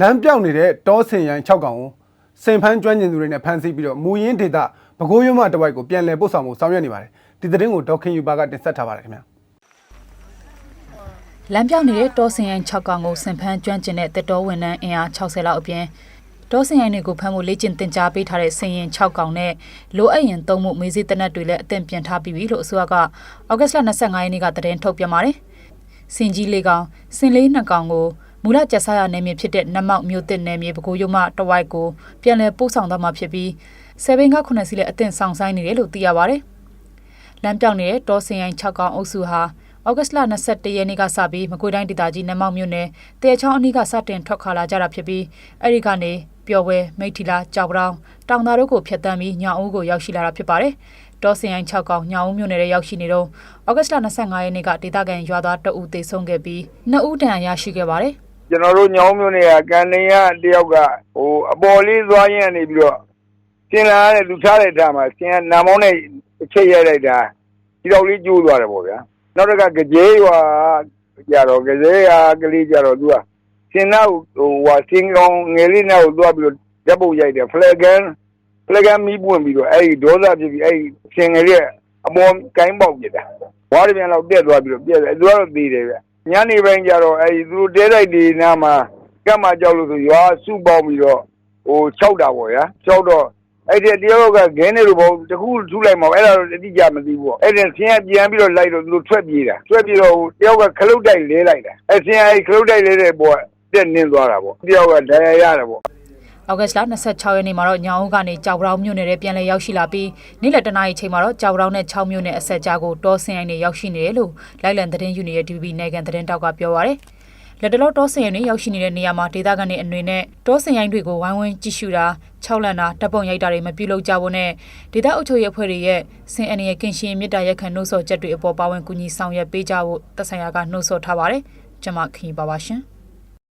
လမ်းပြောင်နေတဲ့တောဆင်ရိုင်း6ကောင်ကိုစင်ဖန်းကျွမ်းကျင်သူတွေနဲ့ဖမ်းဆီးပြီးတော့မူရင်းဒေတာပဲခူးရုံးမတဝိုက်ကိုပြန်လည်ပို့ဆောင်မှုဆောင်ရွက်နေပါတယ်ဒီသတင်းကိုဒေါခင်ယူပါကတင်ဆက်ထားပါတယ်ခင်ဗျာလမ်းပြောင်နေတဲ့တောဆင်ရိုင်း6ကောင်ကိုစင်ဖန်းကျွမ်းကျင်တဲ့တက်တော်ဝန်ထမ်းအင်အား60လောက်အပြင်တောဆင်ရိုင်းတွေကိုဖမ်းဖို့လေ့ကျင့်သင်ကြားပေးထားတဲ့ဆင်ရင်6ကောင်နဲ့လိုအပ်ရင်သုံးမှုမေးစည်းတနက်တွေလည်းအသင့်ပြင်ထားပြီးပြီလို့အစိုးရကဩဂတ်လ25ရက်နေ့ကသတင်းထုတ်ပြန်ပါတယ်။စင်ကြီးလေးကောင်စင်လေးနှစ်ကောင်ကို မူလကျဆာရနယ်မြေဖြစ်တဲ့နမောက်မြို့တစ်နယ်မြေပကိုးရုံမတဝိုက်ကိုပြန်လည်ပို့ဆောင်သွားမှာဖြစ်ပြီးဆယ်ဘင်းက9စီးလည်းအသင့်ဆောင်ဆိုင်နေတယ်လို့သိရပါတယ်။လမ်းပြောင်းနေတဲ့တောစင်ရိုင်း6កောင်အုပ်စုဟာဩဂတ်စ်လ21ရက်နေ့ကစပြီးမကွေးတိုင်းဒေသကြီးနမောက်မြို့နယ်တဲချောင်းအနီးကစတင်ထွက်ခွာလာကြတာဖြစ်ပြီးအဲ့ဒီကနေပျော်ဝဲမိထီလာကြောက်ပတောင်တောင်သားတို့ကိုဖျက်ဆီးပြီးညောင်ဦးကိုရောက်ရှိလာတာဖြစ်ပါတယ်။တောစင်ရိုင်း6កောင်ညောင်ဦးမြို့နယ်ထဲရောက်ရှိနေတော့ဩဂတ်စ်လ25ရက်နေ့ကဒေသခံရွာသားတအူသေဆုံးခဲ့ပြီးနှစ်ဦးတန်ရရှိခဲ့ပါတယ် ကျွန်တော်တို့ညောင်းမျိုးတွေကကန်နေရတယောက်ကဟိုအပေါ်လေးသွားရင်းနေပြီးတော့ကျင်လာရတဲ့လူထားတဲ့ထားမှာကျင်ကနာမောင်းနဲ့အချိတ်ရိုက်လိုက်တာဒီတော့လေးကျိုးသွားတယ်ပေါ့ဗျာနောက်တစ်ခါကြဲရွာကြတော့ကြဲရွာကလေးကြတော့သူကကျင်နောက်ဟိုဟာစင်ကောင်ငယ်လေးနောက်သွားပြီးတော့ဓာတ်ပုတ်ရိုက်တယ်ဖလက်ကန်ဖလက်ကန်မီးပွင့်ပြီးတော့အဲ့ဒီဒေါသဖြစ်ပြီးအဲ့ဒီစင်ငယ်လေးအပေါ်ကိုင်းပေါက်ပြတာဝါးရပြန်တော့တက်သွားပြီးတော့ပြက်တယ်သူကတော့သေးတယ်ဗျ ညနေပိုင်းကျတော့အဲ့ဒီသူတို့တဲတိုက်ဒီနားမှာကတ်မှကြောက်လို့ဆိုရွာစုပေါင်းပြီးတော့ဟို၆တာပေါ့ဗျာ၆တော့အဲ့ဒီတယောက်ကဂင်းနေလို့ပေါ့တခုထူးလိုက်မှာအဲ့ဒါတော့အတိအကျမသိဘူးပေါ့အဲ့ဒီဆင်းရပြန်ပြီးတော့လိုက်တော့သူတို့ထွက်ပြေးတာထွက်ပြေးတော့တယောက်ကခလုတ်တိုက်လဲလိုက်တာအဲ့ဆင်းရအဲ့ခလုတ်တိုက်လဲတဲ့ပေါ့တက်နင်းသွားတာပေါ့တယောက်ကဒဏ်ရာရတယ်ပေါ့။ ဩဂတ်စ်လ26ရက်နေ့မှာတော့ညောင်ဦးကနေကြောက်ပတောင်မြို့နယ်ထဲပြန်လည်ရောက်ရှိလာပြီးနေ့လယ်တနာရီချိန်မှာတော့ကြောက်ပတောင်နဲ့6မြို့နယ်အဆက်ကြားကိုတောစင်ရိုင်းတွေရောက်ရှိနေတယ်လို့လိုက်လံသတင်းယူနေတဲ့ DVB နိုင်ငံသတင်းတောက်ကပြောပါရယ်။လက်တလောတောစင်ရိုင်းတွေရောက်ရှိနေတဲ့နေရာမှာဒေသခံတွေအနေနဲ့တောစင်ရိုင်းတွေကိုဝိုင်းဝန်းကြည့်ရှုတာ၆လန့်တာတပ်ပုံရိုက်တာတွေမပြုလုပ်ကြဖို့နဲ့ဒေသအုပ်ချုပ်ရေးအဖွဲ့တွေရဲ့စင်အနေရဲ့ကင်ရှင်မြစ်တာရက်ခံနှုတ်ဆော်ချက်တွေအပေါ်ပါဝင်ကူညီဆောင်ရွက်ပေးကြဖို့သက်ဆိုင်ရာကနှုတ်ဆော်ထားပါတယ်။ကျွန်မခီးပါပါရှင်။